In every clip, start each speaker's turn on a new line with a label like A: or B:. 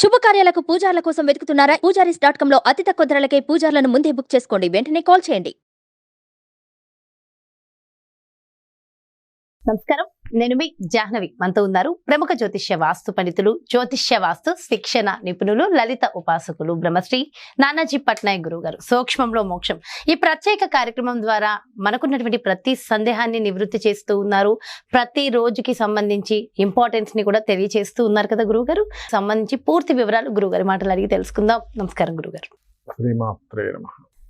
A: శుభకార్యాలకు పూజార్ల కోసం వెతుకుతున్నారా? పూజారీస్ డాట్ కామ్లో అతి తక్కువ ధరలకే పూజార్లను ముందే బుక్ చేసుకోండి. వెంటనే కాల్ చేయండి.
B: నమస్కారం. నేను మీ జాహ్నవి. మనతో ఉన్నారు ప్రముఖ జ్యోతిష్య వాస్తు పండితులు జ్యోతిష్య వాస్తు శిక్షణ నిపుణులు లలిత ఉపాసకులు బ్రహ్మశ్రీ నానాజీ పట్నాయక్ గురువు గారు సూక్ష్మంలో మోక్షం. ఈ ప్రత్యేక కార్యక్రమం ద్వారా మనకున్నటువంటి ప్రతి సందేహాన్ని నివృత్తి చేస్తూ ఉన్నారు. ప్రతి రోజుకి సంబంధించి ఇంపార్టెన్స్ని కూడా తెలియజేస్తూ ఉన్నారు కదా గురువు గారు సంబంధించి పూర్తి వివరాలు గురువు గారి మాటలు అడిగి తెలుసుకుందాం. నమస్కారం
C: గురువు గారు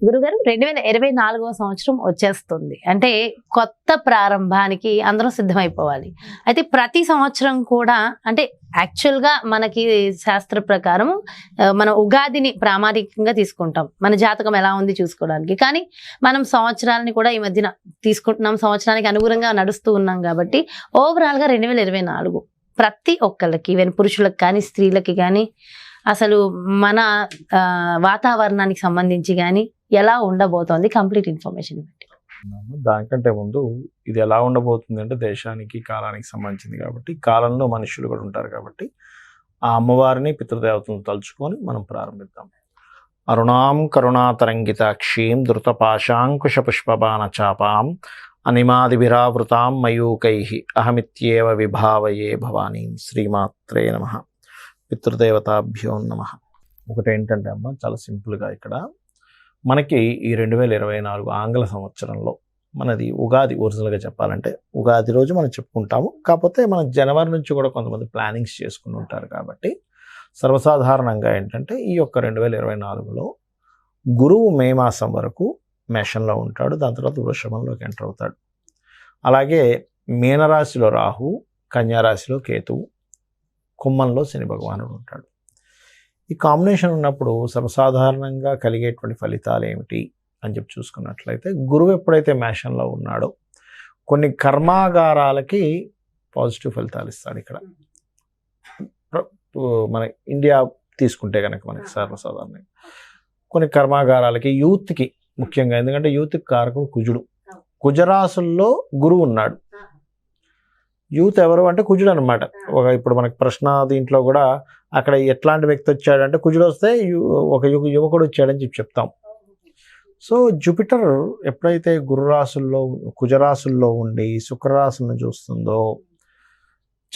B: గురుగారు రెండు వేల ఇరవై నాలుగవ సంవత్సరం వచ్చేస్తుంది. అంటే కొత్త ప్రారంభానికి అందరం సిద్ధమైపోవాలి. అయితే ప్రతి సంవత్సరం కూడా అంటే యాక్చువల్గా మనకి శాస్త్ర ప్రకారం మన మనం ఉగాదిని ప్రామాణికంగా తీసుకుంటాం. మన జాతకం ఎలా ఉంది చూసుకోవడానికి. కానీ మనం సంవత్సరాలని కూడా ఈ మధ్యన తీసుకుంటున్నాం. సంవత్సరానికి అనుగుణంగా నడుస్తూ ఉన్నాం కాబట్టి ఓవరాల్గా రెండు వేల ఇరవై నాలుగు ప్రతి ఒక్కళ్ళకి ఈవెన్ పురుషులకు కానీ స్త్రీలకి కానీ అసలు మన వాతావరణానికి సంబంధించి కానీ ఎలా ఉండబోతోంది కంప్లీట్ ఇన్ఫర్మేషన్ ఇవ్వండి.
C: దానికంటే ముందు ఇది ఎలా ఉండబోతుంది అంటే దేశానికి కాలానికి సంబంధించింది కాబట్టి కాలంలో మనుషులు కూడా ఉంటారు కాబట్టి ఆ అమ్మవారిని పితృదేవతలను తలుచుకొని మనం ప్రారంభిద్దాం. అరుణాం కరుణాతరంగితాక్షీం ధృతపాశాంకుశ పుష్పబాణ చాపాం అనిమాదిభిరావృతాం మయూకై అహమిత్యేవ విభావయే భవానీ శ్రీమాత్రే నమ. పితృదేవతాభ్యో నమ. ఒకటి ఏంటంటే అమ్మ చాలా సింపుల్గా ఇక్కడ మనకి ఈ రెండు వేల ఇరవై నాలుగు ఆంగ్ల సంవత్సరంలో మనది ఉగాది ఒరిజినల్గా చెప్పాలంటే ఉగాది రోజు మనం చెప్పుకుంటాము. కాకపోతే మనం జనవరి నుంచి కూడా కొంతమంది ప్లానింగ్స్ చేసుకుని ఉంటారు కాబట్టి సర్వసాధారణంగా ఏంటంటే ఈ యొక్క రెండు వేల ఇరవై నాలుగులో గురువు మే మాసం వరకు మేషంలో ఉంటాడు. దాని తర్వాత వృషభంలోకి ఎంటర్ అవుతాడు. అలాగే మీనరాశిలో రాహు కన్యారాశిలో కేతువు కుంభంలో శని భగవానుడు ఉంటాడు. ఈ కాంబినేషన్ ఉన్నప్పుడు సర్వసాధారణంగా కలిగేటువంటి ఫలితాలు ఏమిటి అని చెప్పి చూసుకున్నట్లయితే గురువు ఎప్పుడైతే మేషంలో ఉన్నాడో కొన్ని కర్మాగారాలకి పాజిటివ్ ఫలితాలు ఇస్తాడు ఇక్కడ. మన ఇండియా తీసుకుంటే కనుక మనకి సర్వసాధారణంగా. కొన్ని కర్మాగారాలకి యూత్కి ముఖ్యంగా ఎందుకంటే యూత్కి కారకుడు కుజుడు. కుజరాశుల్లో గురువు ఉన్నాడు. యూత్ ఎవరు అంటే కుజుడు అనమాట ఒక ఇప్పుడు మనకి ప్రశ్న దీంట్లో కూడా అక్కడ ఎట్లాంటి వ్యక్తి వచ్చాడంటే కుజుడు వస్తే యు- ఒక యువ యువకుడు వచ్చాడని చెప్పి చెప్తాం. సో జూపిటర్ ఎప్పుడైతే గురురాశుల్లో కుజరాశుల్లో ఉండి శుక్రరాశులను చూస్తుందో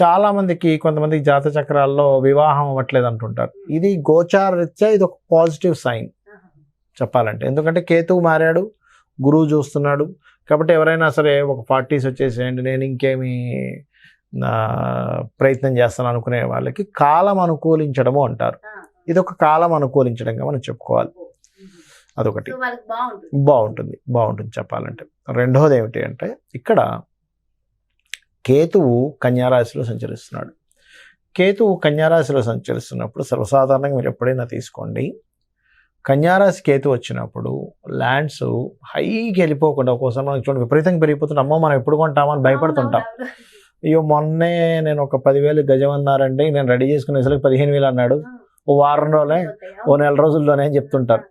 C: చాలా మందికి కొంతమంది జాత చక్రాల్లో వివాహం అవ్వట్లేదు అంటుంటారు. ఇది గోచార రీత్యా ఇది ఒక పాజిటివ్ సైన్ చెప్పాలంటే. ఎందుకంటే కేతువు మారాడు గురువు చూస్తున్నాడు. కాబట్టి ఎవరైనా సరే ఒక పార్టీస్ వచ్చేసేయండి నేను ఇంకేమి ప్రయత్నం చేస్తాను అనుకునే వాళ్ళకి కాలం అనుకూలించడము అంటారు. ఇది ఒక కాలం అనుకూలించడంగా మనం చెప్పుకోవాలి. అదొకటి. బాగుంటుంది. బాగుంటుంది చెప్పాలంటే. రెండవది ఏమిటి అంటే ఇక్కడ కేతువు కన్యారాశిలో సంచరిస్తున్నాడు. కేతువు కన్యారాశిలో సంచరిస్తున్నప్పుడు సర్వసాధారణంగా మీరు ఎప్పుడైనా తీసుకోండి. కన్యారాశి కేతు వచ్చినప్పుడు ల్యాండ్స్ హైకి వెళ్ళిపోకుండా ఒక్కోసారి మనకి చూడండి విపరీతంగా పెరిగిపోతుంది అమ్మో మనం ఎప్పుడు కొంటామని భయపడుతుంటాం. అయ్యో మొన్నే నేను ఒక పదివేలు గజం అన్నారండి నేను రెడీ చేసుకునే అసలు పదిహేను వేలు అన్నాడు. ఓ వారం రోజులే ఓ నెల రోజుల్లోనే అని చెప్తుంటారు.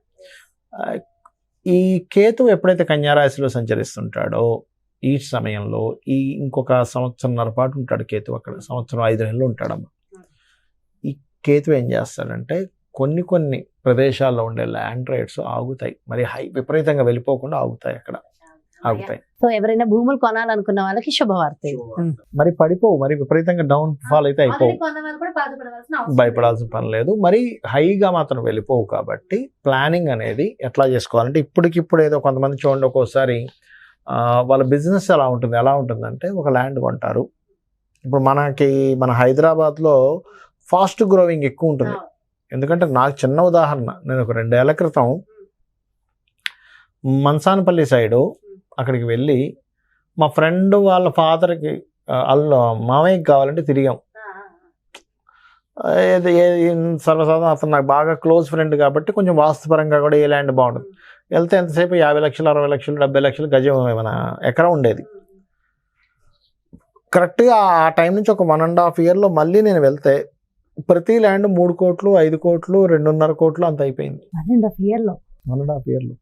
C: ఈ కేతు ఎప్పుడైతే కన్యారాశిలో సంచరిస్తుంటాడో ఈ సమయంలో ఈ ఇంకొక సంవత్సరంన్నర పాటు ఉంటాడు కేతు అక్కడ సంవత్సరం ఐదు నెలలు ఉంటాడమ్మ. ఈ కేతు ఏం చేస్తాడంటే కొన్ని కొన్ని ప్రదేశాల్లో ఉండే ల్యాండ్ రేట్స్ ఆగుతాయి. మరి హై విపరీతంగా వెళ్ళిపోకుండా ఆగుతాయి అక్కడ. ఆగుతాయి.
B: సో ఎవరైనా భూములు కొనాలనుకున్న వాళ్ళకి శుభవార్త.
C: మరి పడిపోవు. మరి విపరీతంగా డౌన్ ఫాల్ అయితే అయిపోవు. భయపడాల్సిన పని లేదు. మరి హైగా మాత్రం వెళ్ళిపోవు కాబట్టి ప్లానింగ్ అనేది ఎట్లా చేసుకోవాలంటే ఇప్పటికిప్పుడు ఏదో కొంతమంది చూడండి ఒక్కోసారి ఆ, వాళ్ళ బిజినెస్ ఎలా ఉంటుంది? ఎలా ఉంటుందంటే ఒక ల్యాండ్ కొంటారు. ఇప్పుడు మనకి మన హైదరాబాద్లో ఫాస్ట్ గ్రోవింగ్ ఎక్కువ ఉంటుంది. ఎందుకంటే నాకు చిన్న ఉదాహరణ. నేను ఒక రెండేళ్ళ క్రితం మన్సానపల్లి సైడు అక్కడికి వెళ్ళి మా ఫ్రెండ్ వాళ్ళ ఫాదర్కి వాళ్ళు మామయ్యకి కావాలంటే తిరిగాం. ఏది ఏది సర్వసాధారణ అతను నాకు బాగా క్లోజ్ ఫ్రెండ్ కాబట్టి కొంచెం వాస్తుపరంగా కూడా ఏ ల్యాండ్ బాగుంటుంది వెళ్తే ఎంతసేపు? యాభై లక్షలు అరవై లక్షలు డెబ్బై లక్షలు గజం ఏమైనా ఎకరం ఉండేది. కరెక్ట్గా ఆ టైం నుంచి ఒక వన్ అండ్ హాఫ్ ఇయర్లో మళ్ళీ నేను వెళ్తే ప్రతి ల్యాండ్ మూడు కోట్లు ఐదు కోట్లు రెండున్నర కోట్లు అంత అయిపోయింది.
B: వన్ అండ్ హాఫ్ ఇయర్లో
C: వన్ అండ్ హాఫ్ ఇయర్లో.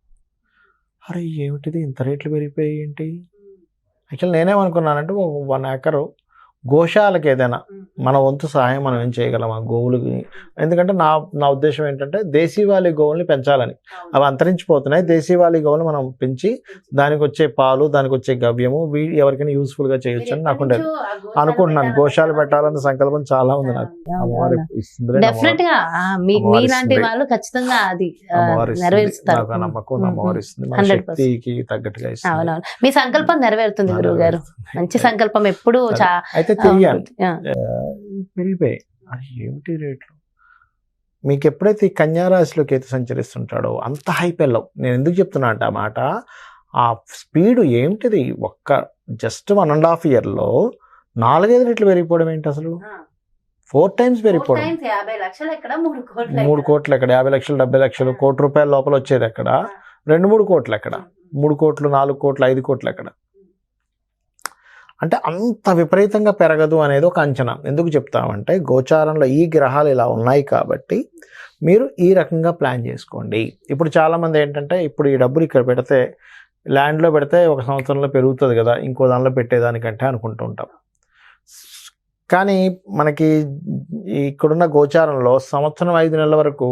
C: అరే ఏమిటిది? ఇంత రేట్లు పెరిగిపోయాయి ఏంటి? యాక్చువల్ నేనేమనుకున్నానంటే వన్ ఏకరు గోశాలకు ఏదైనా మన వంతు సహాయం మనం ఏం చేయగలం ఆ గోవులకి? ఎందుకంటే నా నా ఉద్దేశం ఏంటంటే దేశీవాలి గోవుల్ని పెంచాలని. అవి అంతరించిపోతున్నాయి. దేశీవాలి గోవులు మనం పెంచి దానికి వచ్చే పాలు దానికి వచ్చే గవ్యము వీ ఎవరికైనా యూస్ఫుల్గా చేయొచ్చు అని నాకు ఉండేది. అనుకుంటున్నాను. గోశాల పెట్టాలన్న సంకల్పం చాలా ఉంది నాకు. అమ్మవారు ఇస్తుంది.
B: వాళ్ళు ఖచ్చితంగా అది
C: నమ్మకం ఉంది,
B: ఉమ్,
C: అమ్మవారు
B: ఉమ్.
C: ఇస్తుంది. మన
B: 100%.
C: శక్తికి తగ్గట్టుగా ఇస్తుంది.
B: మీ సంకల్పం నెరవేరుతుంది గురువు గారు. మంచి సంకల్పం ఎప్పుడు
C: అదే. అయితే
B: ఆ,
C: పెరిగిపోయాయి. అది ఏమిటి రేట్లు? మీకు ఎప్పుడైతే ఈ కన్యారాశిలో కేతు సంచరిస్తుంటాడో అంత హైప్ వెళ్ళవు నేను ఎందుకు చెప్తున్నా అంటే ఆ మాట ఆ స్పీడ్ ఏమిటిది? ఒక్క జస్ట్ వన్ అండ్ హాఫ్ ఇయర్లో నాలుగైదు రెట్లు పెరిగిపోవడం ఏంటి అసలు? ఫోర్ టైమ్స్ పెరిగిపోవడం.
B: యాభై లక్షలు ఎక్కడ? మూడు కోట్లు
C: మూడు కోట్లు ఎక్కడ? యాభై లక్షలు డెబ్బై లక్షలు కోటి రూపాయల లోపల వచ్చేది ఎక్కడ? రెండు మూడు కోట్లు ఎక్కడ? మూడు కోట్లు నాలుగు కోట్లు ఐదు కోట్లు ఎక్కడ? అంటే అంత విపరీతంగా పెరగదు అనేది ఒక అంచనా. ఎందుకు చెప్తామంటే గోచారంలో ఈ గ్రహాలు ఇలా ఉన్నాయి కాబట్టి మీరు ఈ రకంగా ప్లాన్ చేసుకోండి. ఇప్పుడు చాలామంది ఏంటంటే ఇప్పుడు ఈ డబ్బులు ఇక్కడ పెడితే ల్యాండ్లో పెడితే ఒక సంవత్సరంలో పెరుగుతుంది కదా ఇంకో దానిలో పెట్టేదానికంటే అనుకుంటూ ఉంటాం. కానీ మనకి ఇక్కడున్న గోచారంలో సంవత్సరం ఐదు నెలల వరకు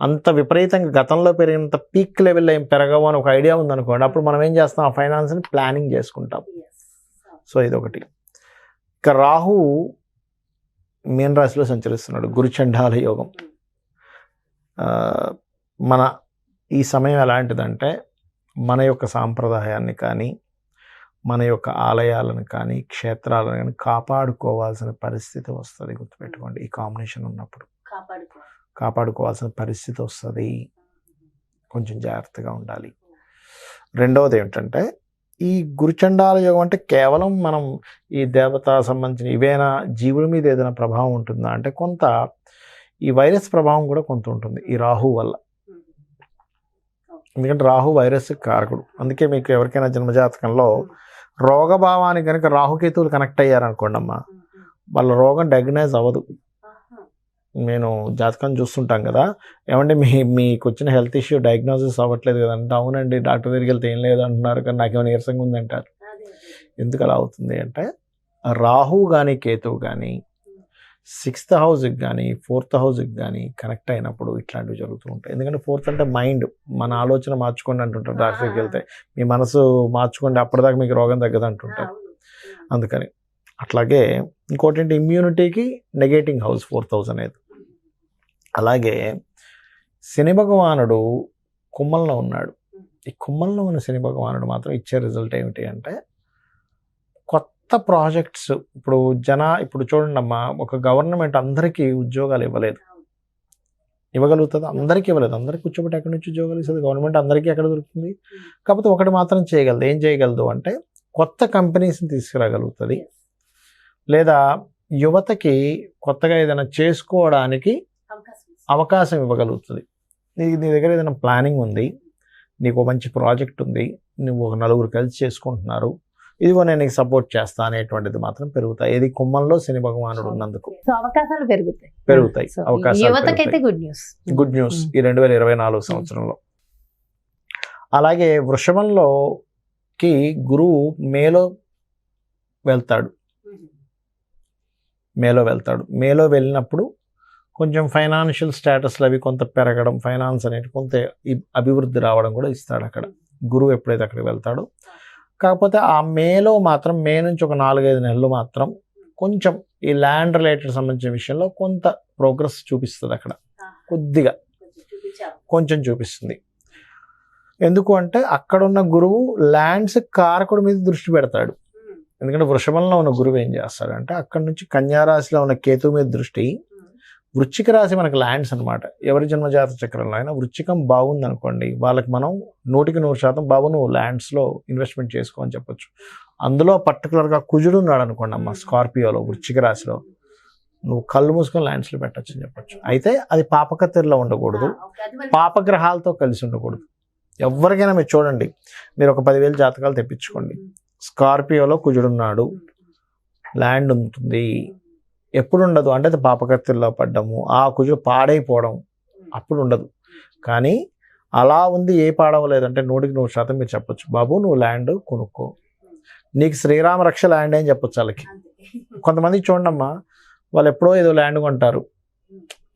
C: అంత విపరీతంగా గతంలో పెరిగినంత పీక్ లెవెల్లో ఏం పెరగవు అని ఒక ఐడియా ఉందనుకోండి అప్పుడు మనం ఏం చేస్తాం? ఆ ఫైనాన్స్ని ప్లానింగ్ చేసుకుంటాం. సో ఇదొకటి. ఇక రాహు మీన రాశిలో సంచరిస్తున్నాడు గురుచండాల యోగం. మన ఈ సమయం ఎలాంటిదంటే మన యొక్క సాంప్రదాయాన్ని కానీ మన యొక్క ఆలయాలను కానీ క్షేత్రాలను కానీ కాపాడుకోవాల్సిన పరిస్థితి వస్తుంది గుర్తుపెట్టుకోండి. ఈ కాంబినేషన్ ఉన్నప్పుడు. కాపాడుకోవాల్సిన పరిస్థితి వస్తుంది. కొంచెం జాగ్రత్తగా ఉండాలి. రెండవది ఏమిటంటే ఈ గురుచండాల యోగం అంటే కేవలం మనం ఈ దేవత సంబంధించిన ఇవేనా జీవుల మీద ఏదైనా ప్రభావం ఉంటుందా? అంటే కొంత ఈ వైరస్ ప్రభావం కూడా కొంత ఉంటుంది ఈ రాహు వల్ల. ఎందుకంటే రాహు వైరస్ కారకుడు. అందుకే మీకు ఎవరికైనా జన్మజాతకంలో రోగభావానికి కనుక రాహుకేతువులు కనెక్ట్ అయ్యారనుకోండి అమ్మా వాళ్ళ రోగం డయాగ్నైజ్ అవ్వదు. నేను జాతకం చూస్తుంటాం కదా. ఏమంటే మీ మీకు వచ్చిన హెల్త్ ఇష్యూ డయాగ్నోసిస్ అవ్వట్లేదు కదంటే. అవునండి డాక్టర్ దగ్గరికి వెళ్తే ఏం లేదు అంటున్నారు కానీ నాకేమైనా నీరసంగా ఉందంటారు. ఎందుకు అలా అవుతుంది అంటే రాహు కానీ కేతువు కానీ సిక్స్త్ హౌస్కి కానీ ఫోర్త్ హౌస్కి కానీ కనెక్ట్ అయినప్పుడు ఇట్లాంటివి జరుగుతూ ఉంటాయి. ఎందుకంటే ఫోర్త్ అంటే మైండ్ మన ఆలోచన మార్చుకోండి అంటుంటారు డాక్టర్ దగ్గరికి వెళ్తే. మీ మనసు మార్చుకోండి అప్పటిదాకా మీకు రోగం తగ్గదు అంటుంటారు అందుకని. అట్లాగే ఇంకోటి ఏంటి ఇమ్యూనిటీకి నెగేటింగ్ హౌస్ ఫోర్త్ హౌస్ అనేది. అలాగే శని భగవానుడు కుమ్మల్లో ఉన్నాడు. ఈ కుమ్మల్లో ఉన్న శని భగవానుడు మాత్రం ఇచ్చే రిజల్ట్ ఏమిటి అంటే కొత్త ప్రాజెక్ట్స్. ఇప్పుడు జన ఇప్పుడు చూడండి అమ్మా ఒక గవర్నమెంట్ అందరికీ ఉద్యోగాలు ఇవ్వలేదు. ఇవ్వగలుగుతుంది? అందరికీ ఇవ్వలేదు. అందరికీ కూర్చోబెట్టి ఎక్కడి నుంచి ఉద్యోగాలు ఇస్తుంది గవర్నమెంట్ అందరికీ ఎక్కడ దొరుకుతుంది? కాకపోతే ఒకటి మాత్రం చేయగలదు. ఏం చేయగలదు అంటే కొత్త కంపెనీస్ని తీసుకురాగలుగుతుంది. లేదా యువతకి కొత్తగా ఏదైనా చేసుకోవడానికి అవకాశం ఇవ్వగలుగుతుంది. నీ నీ దగ్గర ఏదైనా ప్లానింగ్ ఉంది నీకు మంచి ప్రాజెక్ట్ ఉంది నువ్వు ఒక నలుగురు కలిసి చేసుకుంటున్నారు ఇదిగో నేను నీకు సపోర్ట్ చేస్తా అనేటువంటిది మాత్రం పెరుగుతాయి. ఇది కుమ్మంలో శని భగవానుడు ఉన్నందుకు
B: అవకాశాలు పెరుగుతాయి.
C: పెరుగుతాయి. అవకాశాలు.
B: గుడ్ న్యూస్
C: గుడ్ న్యూస్ ఈ రెండు వేల ఇరవై నాలుగు సంవత్సరంలో. అలాగే వృషభంలోకి గురువు మేలో వెళ్తాడు. మేలో వెళ్తాడు. మేలో వెళ్ళినప్పుడు కొంచెం ఫైనాన్షియల్ స్టేటస్లు అవి కొంత పెరగడం ఫైనాన్స్ అనేది కొంత అభివృద్ధి రావడం కూడా ఇస్తాడు అక్కడ. గురువు ఎప్పుడైతే అక్కడికి వెళ్తాడో. కాకపోతే ఆ మేలో మాత్రం మే నుంచి ఒక నాలుగైదు నెలలు మాత్రం కొంచెం ఈ ల్యాండ్ రిలేటెడ్ సంబంధించిన విషయంలో కొంత ప్రోగ్రెస్ చూపిస్తుంది అక్కడ. కొద్దిగా. కొంచెం చూపిస్తుంది. ఎందుకు అంటే అక్కడ ఉన్న గురువు ల్యాండ్స్ కారకుడి మీద దృష్టి పెడతాడు. ఎందుకంటే వృషభంలో ఉన్న గురువు ఏం చేస్తాడంటే అక్కడ నుంచి కన్యారాశిలో ఉన్న కేతు మీద దృష్టి వృశ్చిక రాశి మనకి ల్యాండ్స్ అన్నమాట. ఎవరి జన్మజాత చక్రంలో అయినా వృశ్చికం బాగుంది అనుకోండి వాళ్ళకి మనం నూటికి నూరు శాతం బాబు నువ్వు ల్యాండ్స్లో ఇన్వెస్ట్మెంట్ చేసుకో అని చెప్పొచ్చు. అందులో పర్టికులర్గా కుజుడు ఉన్నాడు అనుకోండి అమ్మ స్కార్పియోలో వృశ్చిక రాశిలో. నువ్వు కళ్ళు మూసుకొని ల్యాండ్స్లో పెట్టచ్చు అని చెప్పొచ్చు. అయితే అది పాపకత్తెరలో ఉండకూడదు. పాపగ్రహాలతో కలిసి ఉండకూడదు. ఎవరికైనా మీరు చూడండి మీరు ఒక పదివేలు జాతకాలు తెప్పించుకోండి. స్కార్పియోలో కుజుడున్నాడు ల్యాండ్ ఉంటుంది. ఎప్పుడు ఉండదు అంటే అది పాపకత్తిలో పడ్డము ఆ కుజుడు పాడైపోవడం అప్పుడు ఉండదు కానీ అలా ఉంది ఏ పాడవలేదంటే నూటికి నూరు శాతం మీరు చెప్పొచ్చు. బాబు నువ్వు ల్యాండ్ కొనుక్కో. నీకు శ్రీరామ రక్ష ల్యాండ్ అని చెప్పొచ్చు వాళ్ళకి. కొంతమంది చూడండమ్మా వాళ్ళు ఎప్పుడో ఏదో ల్యాండ్ కొంటారు.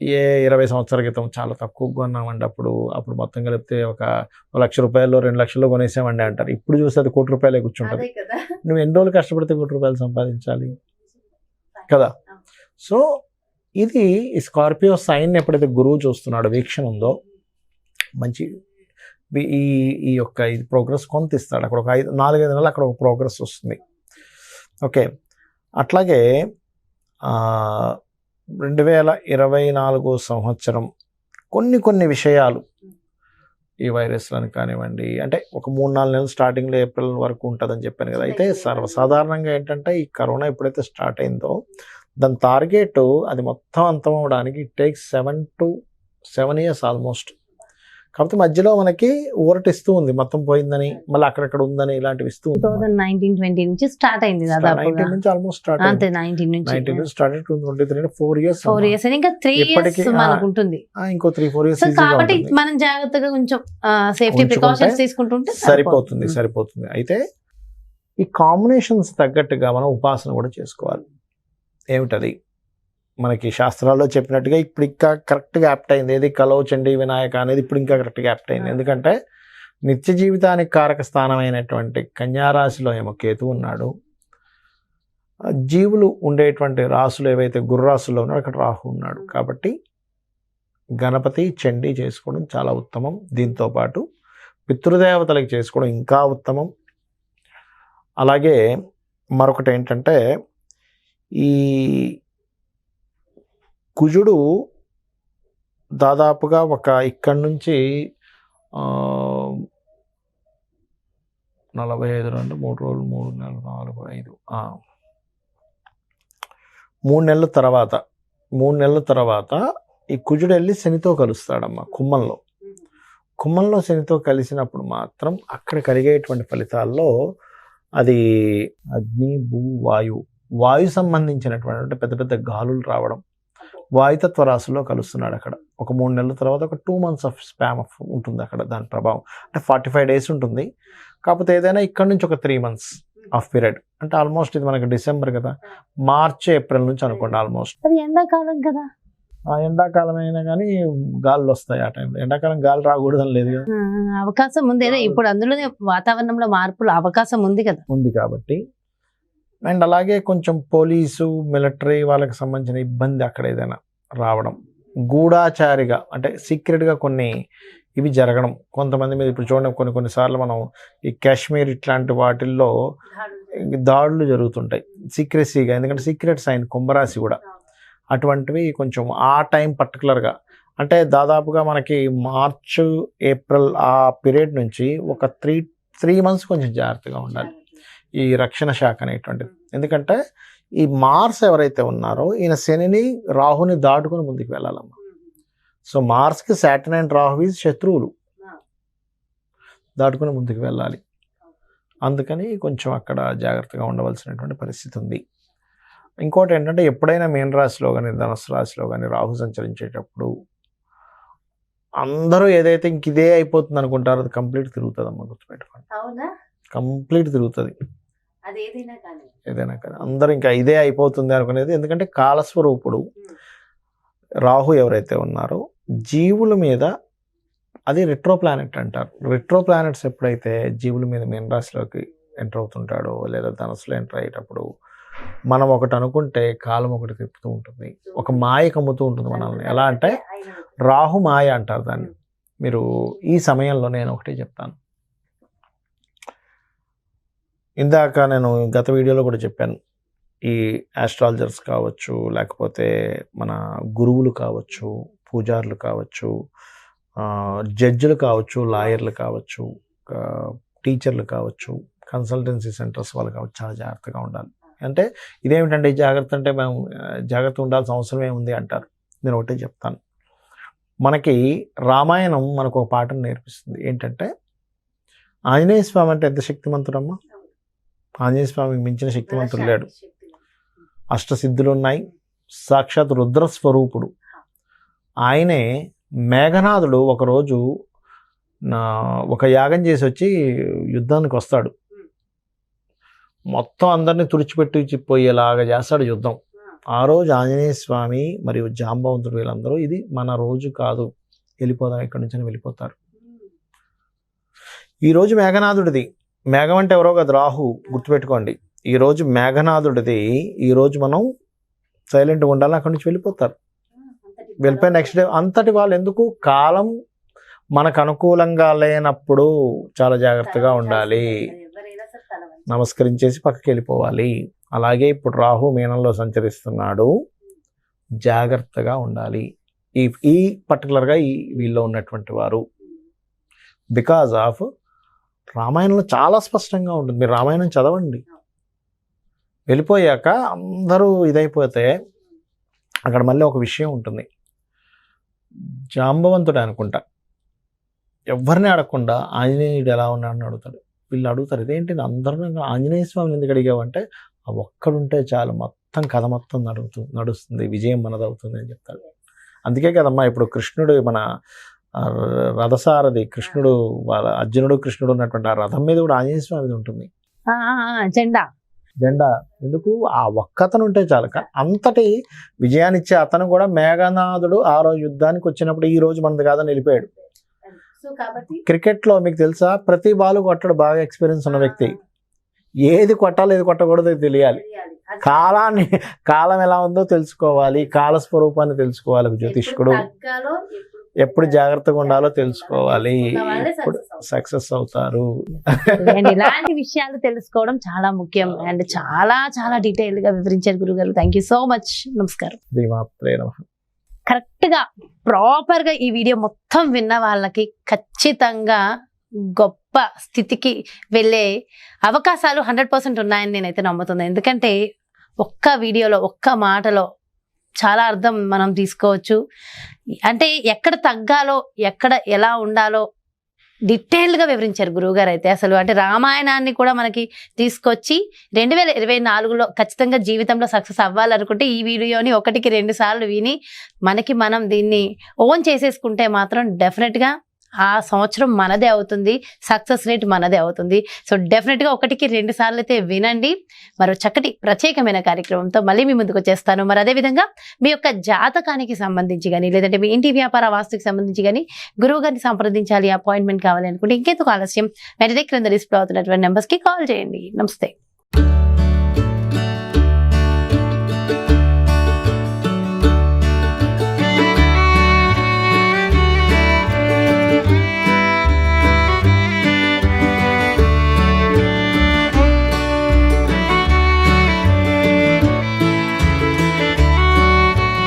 C: ఏ ఇరవై సంవత్సరాల క్రితం చాలా తక్కువ కొన్నామండి అప్పుడు. అప్పుడు మొత్తం కలిపితే ఒక లక్ష రూపాయలు రెండు లక్షల్లో కొనేసామండి అంటారు. ఇప్పుడు చూస్తే అది కోటి రూపాయలే కూర్చుంటుంది. నువ్వు ఎన్ని రోజులు కష్టపడితే కోటి రూపాయలు సంపాదించాలి? కదా? సో ఇది ఈ స్కార్పియో సైన్ ఎప్పుడైతే గురువు చూస్తున్నాడో వీక్షణ ఉందో మంచి ఈ- ఈ యొక్క ఇది ప్రోగ్రెస్ కొంత ఇస్తాడు. అక్కడ ఒక ఐదు నాలుగైదు నెలలు అక్కడ ఒక ప్రోగ్రెస్ వస్తుంది. ఓకే. అట్లాగే రెండు వేల ఇరవై నాలుగో సంవత్సరం కొన్ని కొన్ని విషయాలు ఈ వైరస్లను కానివ్వండి అంటే ఒక మూడు నాలుగు నెలలు స్టార్టింగ్లో ఏప్రిల్ వరకు ఉంటుందని చెప్పాను కదా. అయితే సర్వసాధారణంగా ఏంటంటే ఈ కరోనా ఎప్పుడైతే స్టార్ట్ అయిందో దాని టార్గెట్ అది మొత్తం అంతం అవడానికి it takes seven to seven years almost కాకపోతే మధ్యలో మనకి ఊరట ఇస్తూ ఉంది. మొత్తం పోయిందని మళ్ళీ అక్కడక్కడ ఉందని ఇలాంటివి ఇస్తూ
B: టూ థౌసండ్ నైన్టీన్ ట్వంటీ నుంచి స్టార్ట్ అయింది
C: నైన్టీన్ నుంచి ఆల్మోస్ట్ స్టార్ట్
B: అంతే నైన్టీన్ నుంచి.
C: నైన్టీన్ నుంచి start two twenty three four years
B: four years ఇంకా త్రీ ఇయర్స్ మనకు ఉంటుంది.
C: ఇంకో త్రీ ఫోర్ ఇయర్స్
B: కాబట్టి మనం జాగ్రత్తగా కొంచెం సేఫ్టీ ప్రికాషన్స్ తీసుకుంటుంటే
C: సరిపోతుంది. సరిపోతుంది అయితే ఈ కాంబినేషన్స్ తగ్గట్టుగా మనం ఉపాసన కూడా చేసుకోవాలి. ఏమిటది? మనకి శాస్త్రాల్లో చెప్పినట్టుగా ఇప్పుడు ఇంకా కరెక్ట్గా యాప్ట్ అయింది. ఏది కలవ చండీ వినాయక అనేది ఇప్పుడు ఇంకా కరెక్ట్గా యాప్ట్ అయింది. ఎందుకంటే నిత్య జీవితానికి కారక స్థానమైనటువంటి కన్యారాశిలో ఏమో కేతు ఉన్నాడు. జీవులు ఉండేటువంటి రాసులు ఏవైతే గుర్రాసుల్లో ఉన్నాడో అక్కడ రాహు ఉన్నాడు. కాబట్టి గణపతి చండీ చేసుకోవడం చాలా ఉత్తమం. దీంతో పాటు పితృదేవతలకు చేసుకోవడం ఇంకా ఉత్తమం. అలాగే మరొకటి ఏంటంటే ఈ కుజుడు దాదాపుగా ఒక ఇక్కడి నుంచి నలభై ఐదు రెండు మూడు రోజులు మూడు నెలలు నాలుగు ఐదు మూడు నెలల తర్వాత మూడు నెలల తర్వాత ఈ కుజుడు వెళ్ళి శనితో కలుస్తాడమ్మా కుమ్మంలో. కుమ్మంలో శనితో కలిసినప్పుడు మాత్రం అక్కడ కలిగేటువంటి ఫలితాల్లో అది అగ్ని భూ వాయువు వాయు సంబంధించినటువంటి అంటే పెద్ద పెద్ద గాలులు రావడం వాయుతత్వ రాశిలో కలుస్తున్నాడు అక్కడ. ఒక మూడు నెలల తర్వాత ఒక two months of span of ఉంటుంది అక్కడ దాని ప్రభావం. అంటే ఫార్టీ ఫైవ్ డేస్ ఉంటుంది. కాకపోతే ఏదైనా ఇక్కడ నుంచి ఒక త్రీ మంత్స్ ఆఫ్ పీరియడ్ అంటే ఆల్మోస్ట్ ఇది మనకి డిసెంబర్ కదా. మార్చ్ ఏప్రిల్ నుంచి అనుకోండి ఆల్మోస్ట్
B: అది ఎండాకాలం కదా.
C: ఆ ఎండాకాలం అయినా కానీ గాలులు వస్తాయి ఆ టైంలో ఎండాకాలం గాలి రాకూడదని లేదు కదా.
B: అవకాశం ఉంది. ఇప్పుడు అందులోనే వాతావరణంలో మార్పులు అవకాశం ఉంది కదా.
C: ఉంది కాబట్టి అండ్ అలాగే కొంచెం పోలీసు మిలిటరీ వాళ్ళకి సంబంధించిన ఇబ్బంది అక్కడ ఏదైనా రావడం. గూఢాచారిగా అంటే సీక్రెట్గా కొన్ని ఇవి జరగడం. కొంతమంది మీద ఇప్పుడు చూడండి కొన్ని కొన్నిసార్లు మనం ఈ కాశ్మీర్ ఇట్లాంటి వాటిల్లో దాడులు. జరుగుతుంటాయి. సీక్రెసీగా ఎందుకంటే సీక్రెట్ సైన్ కుంభరాశి కూడా. అటువంటివి కొంచెం ఆ టైం పర్టికులర్గా అంటే దాదాపుగా మనకి మార్చ్ ఏప్రిల్ ఆ పీరియడ్ నుంచి ఒక త్రీ త్రీ మంత్స్ కొంచెం జాగ్రత్తగా ఉండాలి. ఈ రక్షణ శాఖ అనేటువంటిది. ఎందుకంటే ఈ మార్స్ ఎవరైతే ఉన్నారో ఈయన శనిని రాహుని దాటుకుని ముందుకు వెళ్ళాలమ్మా. సో మార్స్కి సాటర్న్ అండ్ రాహు ఈజ్ శత్రువులు. దాటుకుని ముందుకు వెళ్ళాలి. అందుకని కొంచెం అక్కడ జాగ్రత్తగా ఉండవలసినటువంటి పరిస్థితి ఉంది. ఇంకోటి ఏంటంటే ఎప్పుడైనా మీన రాశిలో కానీ ధనుసు రాశిలో కానీ రాహు సంచరించేటప్పుడు అందరూ ఏదైతే ఇంక ఇదే అయిపోతుంది అనుకుంటారో అది కంప్లీట్ తిరుగుతుంది అమ్మ గుర్తుపెట్టుకోండి కంప్లీట్ తిరుగుతుంది.
B: ఏదైనా కానీ.
C: అందరూ ఇంకా ఇదే అయిపోతుంది అనుకునేది. ఎందుకంటే కాలస్వరూపుడు రాహు ఎవరైతే ఉన్నారో జీవుల మీద అది రిట్రో ప్లానెట్ అంటారు. రిట్రో ప్లానెట్స్ ఎప్పుడైతే జీవుల మీద మీన రాశిలోకి ఎంటర్ అవుతుంటాడో లేదా ధనస్సులో ఎంటర్ అయ్యేటప్పుడు మనం ఒకటి అనుకుంటే కాలం ఒకటి తిప్పుతూ ఉంటుంది. ఒక మాయ కమ్ముతూ ఉంటుంది మనల్ని. ఎలా అంటే రాహు మాయ అంటారు దాన్ని. మీరు ఈ సమయంలో నేను ఒకటే చెప్తాను. ఇందాక నేను గత వీడియోలో కూడా చెప్పాను. ఈ ఆస్ట్రాలజర్స్ కావచ్చు లేకపోతే మన గురువులు కావచ్చు పూజారులు కావచ్చు జడ్జిలు కావచ్చు లాయర్లు కావచ్చు టీచర్లు కావచ్చు కన్సల్టెన్సీ సెంటర్స్ వాళ్ళు కావచ్చు చాలా జాగ్రత్తగా ఉండాలి. అంటే ఇదేమిటంటే జాగ్రత్త అంటే మేము జాగ్రత్త ఉండాల్సిన అవసరం ఏముంది అంటారు? నేను ఒకటే చెప్తాను. మనకి రామాయణం మనకు ఒక పాఠం నేర్పిస్తుంది. ఏంటంటే ఆంజనేయ స్వామి అంటే ఎంత శక్తివంతుడమ్మా ఆంజనేయ స్వామికి మించిన శక్తిమంతుడు లేడు అష్టసిద్ధులు ఉన్నాయి సాక్షాత్ రుద్ర స్వరూపుడు ఆయనే మేఘనాథుడు ఒకరోజు నా ఒక యాగం చేసి వచ్చి యుద్ధానికి వస్తాడు. మొత్తం అందరినీ తుడిచిపెట్టి పోయేలాగా చేస్తాడు యుద్ధం. ఆ. రోజు ఆంజనేయ స్వామి మరియు జాంబవంతుడు వీళ్ళందరూ ఇది మన రోజు కాదు. వెళ్ళిపోదాం ఇక్కడి నుంచి వెళ్ళిపోతారు. ఈ రోజు మేఘనాథుడిది. మేఘం అంటే ఎవరో కదా రాహు గుర్తుపెట్టుకోండి. ఈ రోజు మేఘనాథుడిది ఈ రోజు మనం సైలెంట్గా ఉండాలి అక్కడి నుంచి వెళ్ళిపోతారు. వెళ్ళిపోయి నెక్స్ట్ డే అంతటి వాళ్ళు ఎందుకు? కాలం మనకు అనుకూలంగా లేనప్పుడు చాలా జాగ్రత్తగా ఉండాలి. నమస్కరించేసి పక్కకి వెళ్ళిపోవాలి. అలాగే ఇప్పుడు రాహు మీనంలో సంచరిస్తున్నాడు. జాగ్రత్తగా ఉండాలి. ఈ ఈ పర్టికులర్గా ఈ వీళ్ళలో ఉన్నటువంటి వారు. బికాజ్ ఆఫ్ రామాయణంలో చాలా స్పష్టంగా ఉంటుంది. మీరు రామాయణం చదవండి. వెళ్ళిపోయాక అందరూ ఇదైపోతే అక్కడ మళ్ళీ ఒక విషయం ఉంటుంది. జాంబవంతుడు అనుకుంటా. ఎవరిని అడగకుండా ఆంజనేయుడు ఎలా ఉన్నాడని అడుగుతాడు. వీళ్ళు అడుగుతారు ఇదేంటి అందరూ ఆంజనేయ స్వామిని ఎందుకు అడిగావంటే ఆ ఒక్కడుంటే చాలు మొత్తం కథ మొత్తం నడుగుతూ నడుస్తుంది విజయం మనదవుతుంది అని చెప్తాడు. అందుకే కదమ్మా ఇప్పుడు కృష్ణుడు మన రథసారథి కృష్ణుడు వాళ్ళ అర్జునుడు కృష్ణుడు ఉన్నటువంటి ఆ రథం మీద కూడా ఆంజనేయ స్వామి మీద ఉంటుంది.
B: జెండా.
C: జెండా. ఎందుకు? ఆ ఒక్కతను ఉంటే చాలు. కా- అంతటి విజయాన్నిచ్చే అతను కూడా మేఘనాథుడు ఆ రోజు యుద్ధానికి వచ్చినప్పుడు ఈ రోజు మనది కాదని వెళ్ళిపోయాడు.
B: సో కాబట్టి
C: క్రికెట్లో మీకు తెలుసా? ప్రతి బాల్ కొట్టడు బాగా ఎక్స్పీరియన్స్ ఉన్న వ్యక్తి. ఏది కొట్టాలి ఏది కొట్టకూడదు తెలియాలి. కాలాన్ని కాలం ఎలా ఉందో తెలుసుకోవాలి కాల స్వరూపాన్ని తెలుసుకోవాలి జ్యోతిష్కుడు. ఎప్పుడు జాగ్రత్తగా ఉండాలో తెలుసుకోవాలి. ఎప్పుడు సక్సెస్ అవుతారు.
B: అండ్ ఇలాంటి విషయాలు తెలుసుకోవడం చాలా ముఖ్యం. అండ్ చాలా చాలా డీటెయిల్గా వివరించారు గురుగారు. Thank you so much. నమస్కారం. కరెక్ట్గా ప్రాపర్గా ఈ వీడియో మొత్తం విన్న వాళ్ళకి ఖచ్చితంగా గొప్ప స్థితికి వెళ్ళే అవకాశాలు హండ్రెడ్ పర్సెంట్ ఉన్నాయని నేనైతే నమ్ముతున్నాను ఎందుకంటే ఒక్క వీడియోలో ఒక్క మాటలో చాలా అర్థం మనం తీసుకోవచ్చు. అంటే ఎక్కడ తగ్గాలో ఎక్కడ ఎలా ఉండాలో డీటెయిల్డ్ వివరించారు గురువుగారు అయితే అసలు అంటే రామాయణాన్ని కూడా మనకి తీసుకొచ్చి రెండు వేల ఇరవై నాలుగులో ఖచ్చితంగా జీవితంలో సక్సెస్ అవ్వాలనుకుంటే ఈ వీడియోని ఒకటికి రెండు సార్లు విని మనకి మనం దీన్ని ఓన్ చేసేసుకుంటే మాత్రం డెఫినెట్గా ఆ సంవత్సరం మనదే అవుతుంది సక్సెస్ రేట్ మనదే అవుతుంది. సో డెఫినెట్గా ఒకటికి రెండు సార్లు అయితే వినండి. మరో చక్కటి ప్రత్యేకమైన కార్యక్రమంతో మళ్ళీ మీ ముందుకు వచ్చేస్తాను. మరి అదే విధంగా మీ యొక్క జాతకానికి సంబంధించి కానీ లేదంటే మీ ఇంటి వ్యాపార వాస్తుకి సంబంధించి కానీ గురువు గారిని సంప్రదించాలి అపాయింట్మెంట్ కావాలి అనుకుంటే ఇంకెందుకు ఆలస్యం? వెంటనే క్రింద డిస్ప్లే అవుతున్నటువంటి నెంబర్స్కి కాల్ చేయండి. నమస్తే.